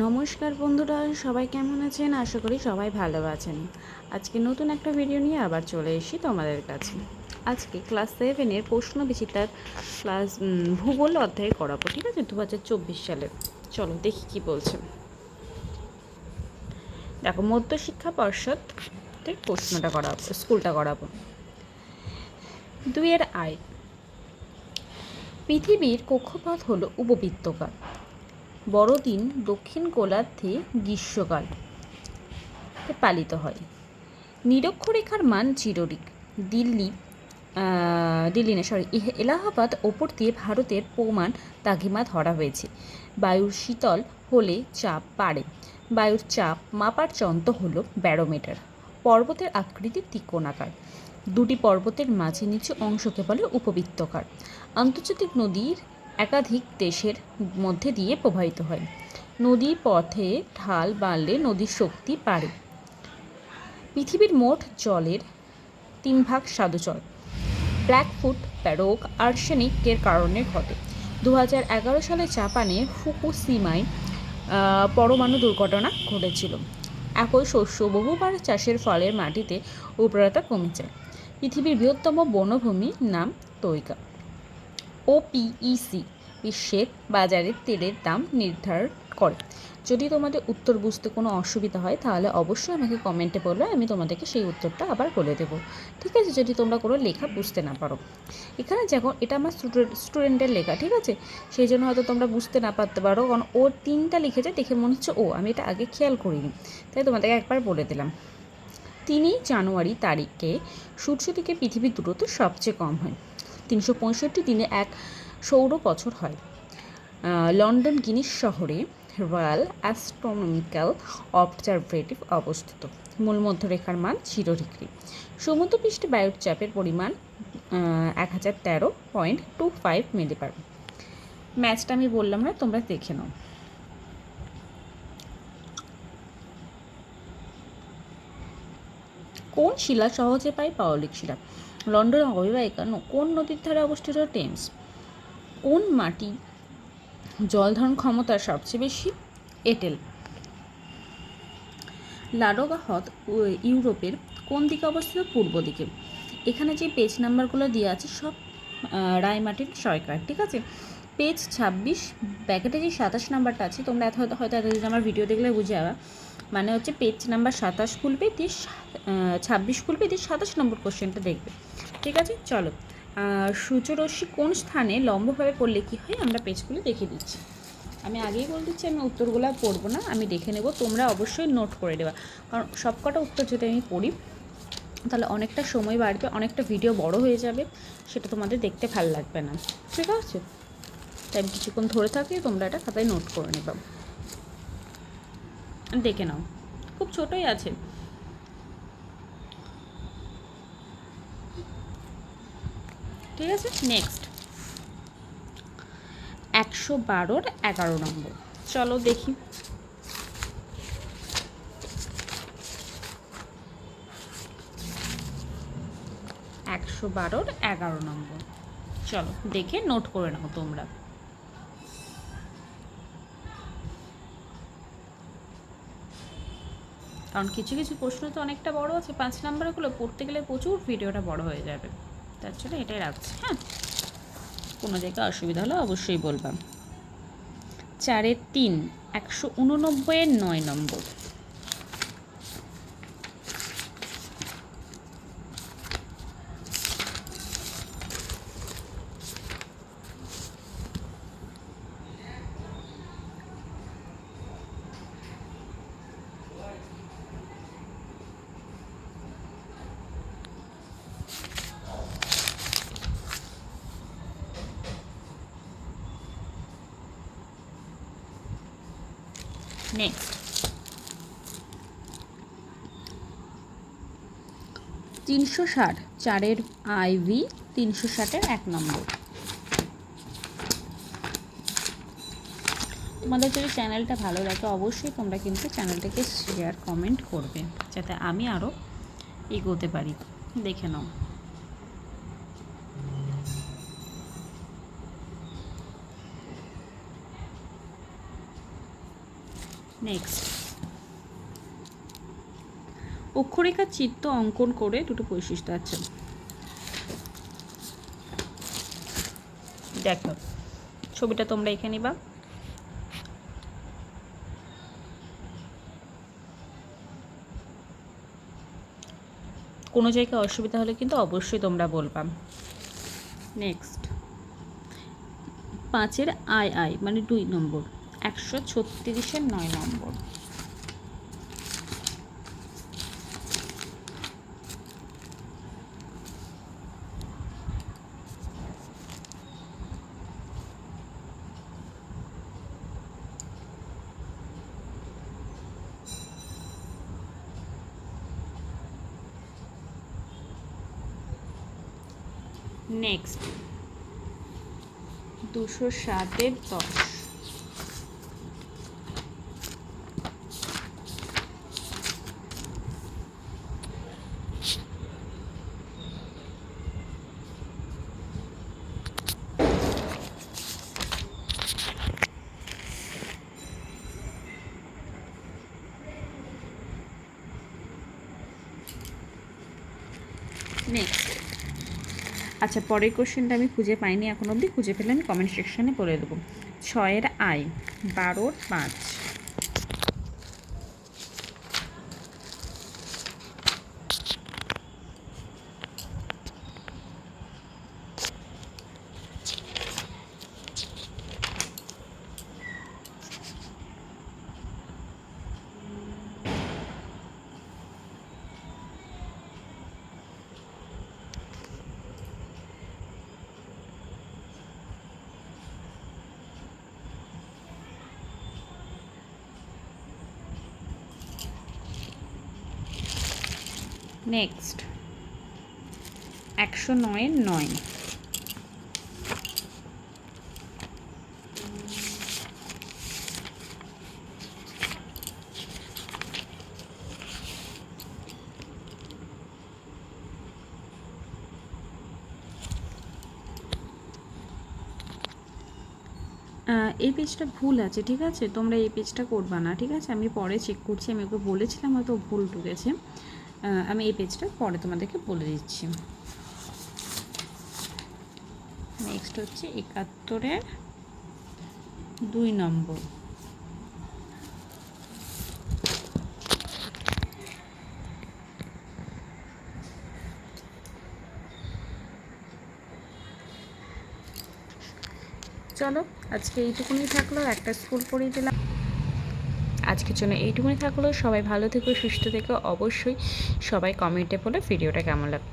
নমস্কার বন্ধুরা, সবাই কেমন আছেন? আশা করি সবাই ভালো আছেন। আজকে নতুন একটা ভিডিও নিয়ে আবার চলে এসেছি তোমাদের কাছে। আজকে ক্লাস সেভেনের প্রশ্ন বিচিতার ক্লাস ভূগোল অধ্যায় করাবো, ঠিক আছে? দু হাজার চব্বিশ সালে। চলো দেখি কি বলছে। দেখো, মধ্যশিক্ষা পর্ষদ থেকে প্রশ্নটা করাবো, স্কুলটা করাবো। দুইয়ের আয়। পৃথিবীর কক্ষপথ হলো উপবৃত্তকার। বড়দিন দক্ষিণ গোলার্ধে গ্রীষ্মকাল পালিত হয়। নিরক্ষরেখার মান জিরোরিক দিল্লি দিল্লি না সরি এলাহাবাদ ওপর দিয়ে ভারতের প্রমাণ তাগিমা ধরা হয়েছে। বায়ুর শীতল হলে চাপ বাড়ে। বায়ুর চাপ মাপার যন্ত্র হল ব্যারোমিটার, পর্বতের আকৃতি ত্রিকোণাকার। দুটি পর্বতের মাঝে নিচে অংশকে বলে উপবৃত্তকার। আন্তর্জাতিক নদীর একাধিক দেশের মধ্যে দিয়ে প্রবাহিত হয়। নদী পথে ঢাল বাড়লে নদীর শক্তি বাড়ে। পৃথিবীর মোট জলের তিন ভাগ সাধুচল ব্ল্যাকফুট রোগ আর্সেনিকের কারণে ঘটে। দু সালে জাপানে ফুকুসিমায় পরমাণু দুর্ঘটনা ঘটেছিল। একই শস্য বহুবার চাষের ফলের মাটিতে উর্বরতা কমে যায়। পৃথিবীর বৃহত্তম বনভূমির নাম তৈকা ওপিইসি বিশ্বের বাজারে তেলের দাম নির্ধারণ করে। যদি তোমাদের উত্তর বুঝতে কোনো অসুবিধা হয়, তাহলে অবশ্যই আমাকে কমেন্টে বলবে আমি তোমাদেরকে সেই উত্তরটা আবার বলে দেবো। ঠিক আছে? যদি তোমরা কোনো লেখা বুঝতে না পারো। এখানে যখন এটা আমার স্টুডেন্টের লেখা, ঠিক আছে? সেই জন্য হয়তো তোমরা বুঝতে না পারতে পারো, কারণ ও তিনটা লিখেছে, দেখে মনে হচ্ছে, ও, আমি এটা আগে খেয়াল করিনি। তাই তোমাদেরকে একবার বলে দিলাম। তিনই জানুয়ারি তারিখে সূর্য থেকে পৃথিবীর দূরত্ব সবচেয়ে কম হয়। তিনশো পঁয়ষট্টি দিনে এক সৌর বছর হয়। লন্ডন গিনিস শহরে রয়্যাল অ্যাস্ট্রোনমিক্যাল অবজারভেটিভ অবস্থিত। মূল মধ্যরেখার মান জিরো ডিগ্রি সমুদ্রপৃষ্ঠে বায়ুর চাপের পরিমাণ এক হাজার তেরো পয়েন্ট টু ফাইভ মিলিবার। ম্যাচটা আমি বললাম না, তোমরা দেখে নাও। কোন শিলা সহজে পায় পাওলিক শিলা? লন্ডন অবিবাহিকা কোন নদীর ধারে অবস্থিত টেমস? কোন মাটি জল ধারণ ক্ষমতা সবচেয়ে বেশি? এটেল। লাডোগা হ্রদ ইউরোপের কোন দিকে অবস্থিত? পূর্ব দিকে। এখানে যে পেজ নাম্বারগুলো দেওয়া আছে, সব রায়মাটির সরকার, ঠিক আছে? পেজ ছাব্বিশ প্যাকেটে যে সাতাশ নাম্বারটা আছে, তোমরা এত, হয়তো হয়তো এতদিন আমার ভিডিও দেখলে বুঝে যাবা। মানে হচ্ছে পেজ নাম্বার সাতাশ খুলবে, দিয়ে ছাব্বিশ খুলবে, দিয়ে সাতাশ নম্বর কোশ্চেনটা দেখবে। ঠিক আছে? চলো। সূর্যরশ্মি কোন স্থানে লম্বভাবে পড়লে কী হয়? আমরা পেজগুলো দেখে দিচ্ছি। আমি আগেই বলে দিচ্ছি, আমি উত্তরগুলো পড়ব না, আমি দেখে নেব। তোমরা অবশ্যই নোট করে দেবা। কারণ সবকটা উত্তর যদি আমি পড়ি, তাহলে অনেকটা সময় বাড়বে, অনেকটা ভিডিও বড় হয়ে যাবে, সেটা তোমাদের দেখতে ভালো লাগবে না। ঠিক আছে? তাই আমি কিছুক্ষণ ধরে থাকি, তোমরা এটা খাতায় নোট করে নেবা। দেখে নাও। খুব ছোটই আছে। ঠিক আছে? নেক্সট একশো বারোর এগারো নম্বর। চলো দেখি। একশো বারোর এগারো নম্বর। চলো, দেখে নোট করে নাও তোমরা। কারণ কিছু কিছু প্রশ্ন তো অনেকটা বড় আছে, পাঁচ নাম্বারগুলো পড়তে গেলে প্রচুর ভিডিওটা বড় হয়ে যাবে। তার জন্য এটাই রাখছি হ্যাঁ? কোনো জায়গায় অসুবিধা হলে অবশ্যই বলবাম চারের তিন, একশো উননব্বইয়ের নয় নম্বর। নেক্সট তিনশো ষাট, চারের আইভি তিনশো ষাটের এক নম্বর। তোমাদের যদি চ্যানেলটা ভালো লাগে, অবশ্যই তোমরা কিন্তু চ্যানেলটাকে শেয়ার কমেন্ট করবে, যাতে আমি আরও এগোতে পারি। দেখে নাও। নেক্সট অক্ষরেখার চিত্র অঙ্কন করে দুটো বৈশিষ্ট্য আছে। দেখো, ছবিটা তোমরা এখানে নিবা। কোনো জায়গায় অসুবিধা হলে কিন্তু অবশ্যই তোমরা বলবা। নেক্সট পাঁচের আই আই মানে দুই নম্বর। একশো ছত্রিশের নয় নম্বর। নেক্সট দুশো সাতের দশ। নেক্সট আচ্ছা পরের কোশ্চেনটা আমি খুঁজে পাইনি এখন অবধি। খুঁজে পেলে আমি কমেন্ট সেকশানে বলে দেবো। ছয়ের আয়, বারোর পাঁচ। নেক্সট একশো নয়ের নয়। এই পেজটা ভুল আছে, ঠিক আছে? তোমরা এই পেজটা করবা না, ঠিক আছে? আমি পরে চেক করছি, আমি ওকে বলেছিলাম, হয়তো ভুল ঢুকেছে। আমি এই পেজটা পরে তোমাদেরকে বলে দিচ্ছি। নেক্সট হচ্ছে একাত্তরের দুই নম্বর। চলো, আজকে এইটুকুনি থাকল, একটা স্কুল পড়িয়ে দিলাম। আজকের জন্য এইটুকুনি থাকল। সবাই ভালো থেকো, সুস্থ থেকো। অবশ্যই সবাই কমেন্টে বলে ভিডিওটা কেমন লাগল।